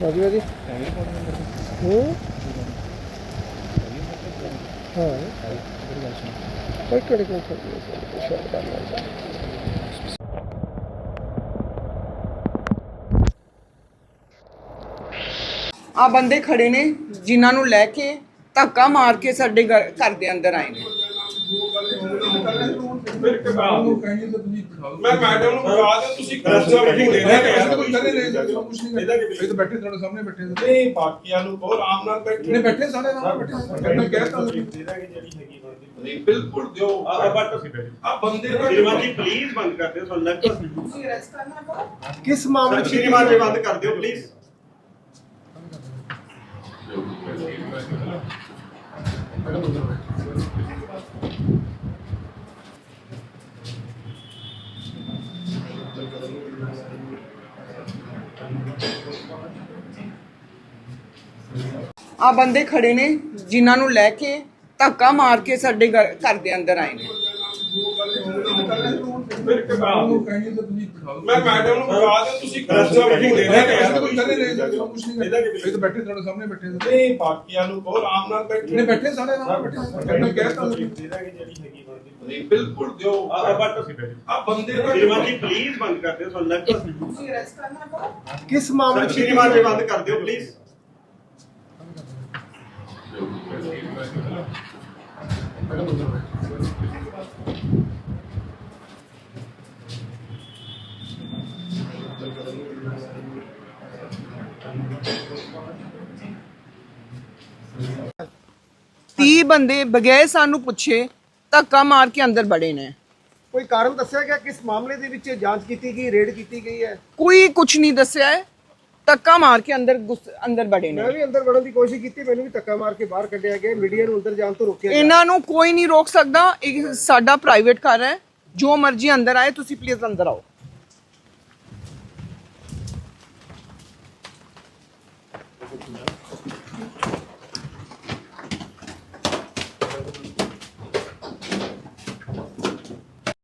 ਹਾਂਜੀ ਭਾਜੀ ਹੂੰ ਹਾਂ ਕੋਈ ਕਿਹੜੇ ਕੋਲ ਸ਼ਾਟ ਕਰ ਆ ਬੰਦੇ ਖੜੇ ਨੇ, ਜਿਨ੍ਹਾਂ ਨੂੰ ਲੈ ਕੇ ਧੱਕਾ ਮਾਰ ਕੇ ਸਾਡੇ ਘਰ ਘਰ ਦੇ ਅੰਦਰ ਆਏ ਨੇ। ਮੇਰੇ ਕਬਾਲ ਨੂੰ ਕਹਿੰਦੇ ਤਾਂ ਤੁਸੀਂ ਬਿਠਾ ਲਓ। ਮੈਂ ਮੈਡਮ ਨੂੰ ਬੁਲਾ ਦਿਓ ਤੁਸੀਂ ਕੌਂਸਲ ਮੀਟਿੰਗ ਲੈ ਲੈ ਕੇ ਕੋਈ ਕਹਿੰਦੇ ਲੈ ਜਾ ਸਭ ਕੁਝ ਨਹੀਂ ਇਹ ਤਾਂ ਬੈਠੇ ਤੁਹਾਡੇ ਸਾਹਮਣੇ ਬੈਠੇ ਨਹੀਂ ਬਾਕੀਆਂ ਨੂੰ ਬਹੁਤ ਆਮ ਨਾਲ ਬੈਠੇ ਨੇ ਬੈਠੇ ਸਾਰੇ ਨਾਲ ਬੈਠੇ ਮੈਂ ਕਹਿਤਾ ਜਿਹੜੀ ਹੈਗੀ ਨਹੀਂ ਬਿਲਕੁਲ ਦਿਓ। ਆ ਬੰਦੇ ਦਾ ਸ਼੍ਰੀਮਾਨ ਜੀ ਪਲੀਜ਼ ਬੰਦ ਕਰ ਦਿਓ ਤੁਹਾਨੂੰ ਲੱਗਦਾ ਤੁਸੀਂ ਅਰੈਸਟ ਕਰਨਾ ਪਾ ਕਿਸ ਮਾਮਲੇ ਸ਼੍ਰੀਮਾਨ ਜੀ ਬੰਦ ਕਰ ਦਿਓ ਪਲੀਜ਼ ਮੈਡਮ ਉਧਰ ਬੈਠੋ ਆ ਬੰਦੇ ਖੜੇ ਨੇ, ਜਿਨ੍ਹਾਂ ਨੂੰ ਲੈ ਕੇ ਧੱਕਾ ਮਾਰ ਕੇ ਸਾਡੇ ਘਰ ਘਰ ਦੇ ਅੰਦਰ ਆਏ ਨੇ। ਮੈਂ ਮੈਡਮ ਨੂੰ ਬੁਲਾ ਦੇ ਤੁਸੀਂ ਖਰਚਾ ਵੀ ਦੇ ਇਹ ਤਾਂ ਬੈਠੇ ਤੁਹਾਡੇ ਸਾਹਮਣੇ ਬੈਠੇ ਨਹੀਂ ਬਾਕੀਆਂ ਨੂੰ ਬਹੁਤ ਆਰਾਮ ਨਾਲ ਬੈਠੇ। ਨੇ ਬੈਠੇ ਸਾਰੇ ਨਾਲ ਬੈਠੇ ਮੈਂ ਕਹਿ ਤਾ ਜਿਹੜੀ ਹੈਗੀ ਨਹੀਂ ਬਿਲਕੁਲ ਦਿਓ। ਆ ਬਟ ਆ ਬੰਦੇ ਦਾ ਸ਼੍ਰੀਮਾਨ ਜੀ ਪਲੀਜ਼ ਬੰਦ ਕਰ ਦਿਓ ਤੁਹਾਨੂੰ ਲੈਕਚਰ ਤੁਸੀਂ ਰੈਸਟ ਕਰਨਾ ਪਾ ਕਿਸ ਮਾਮਲੇ ਚ ਸ਼੍ਰੀਮਾਨ ਜੀ ਬੰਦ ਕਰ ਦਿਓ ਪਲੀਜ਼ ਤੀਹ ਬੰਦੇ ਬਗੈਰ ਸਾਨੂੰ ਪੁੱਛੇ ਧੱਕਾ ਮਾਰ ਕੇ ਅੰਦਰ ਬੜੇ ਨੇ। ਕੋਈ ਕਾਰਨ ਦੱਸਿਆ ਗਿਆ ਕਿਸ ਮਾਮਲੇ ਦੇ ਵਿੱਚ ਜਾਂਚ ਕੀਤੀ ਗਈ ਰੇਡ ਕੀਤੀ ਗਈ ਹੈ? ਕੋਈ ਕੁਝ ਨਹੀਂ ਦੱਸਿਆ ਹੈ। ਧੱਕਾ ਮਾਰ ਕੇ ਅੰਦਰ ਅੰਦਰ ਬੜੇ ਨੇ। ਮੈਂ ਵੀ ਅੰਦਰ ਵੜਨ ਦੀ ਕੋਸ਼ਿਸ਼ ਕੀਤੀ ਮੈਨੂੰ ਵੀ ਧੱਕਾ ਮਾਰ ਕੇ ਬਾਹਰ ਕੱਢਿਆ ਗਿਆ ਮੀਡੀਆ ਨੂੰ ਅੰਦਰ ਜਾਣ ਤੋਂ ਰੋਕਿਆ ਗਿਆ। ਇਹਨਾਂ ਨੂੰ ਕੋਈ ਨਹੀਂ ਰੋਕ ਸਕਦਾ ਇਹ ਸਾਡਾ ਪ੍ਰਾਈਵੇਟ ਘਰ ਹੈ। ਜੋ ਮਰਜ਼ੀ ਅੰਦਰ ਆਏ ਤੁਸੀਂ ਪਲੀਜ਼ ਅੰਦਰ ਆਓ।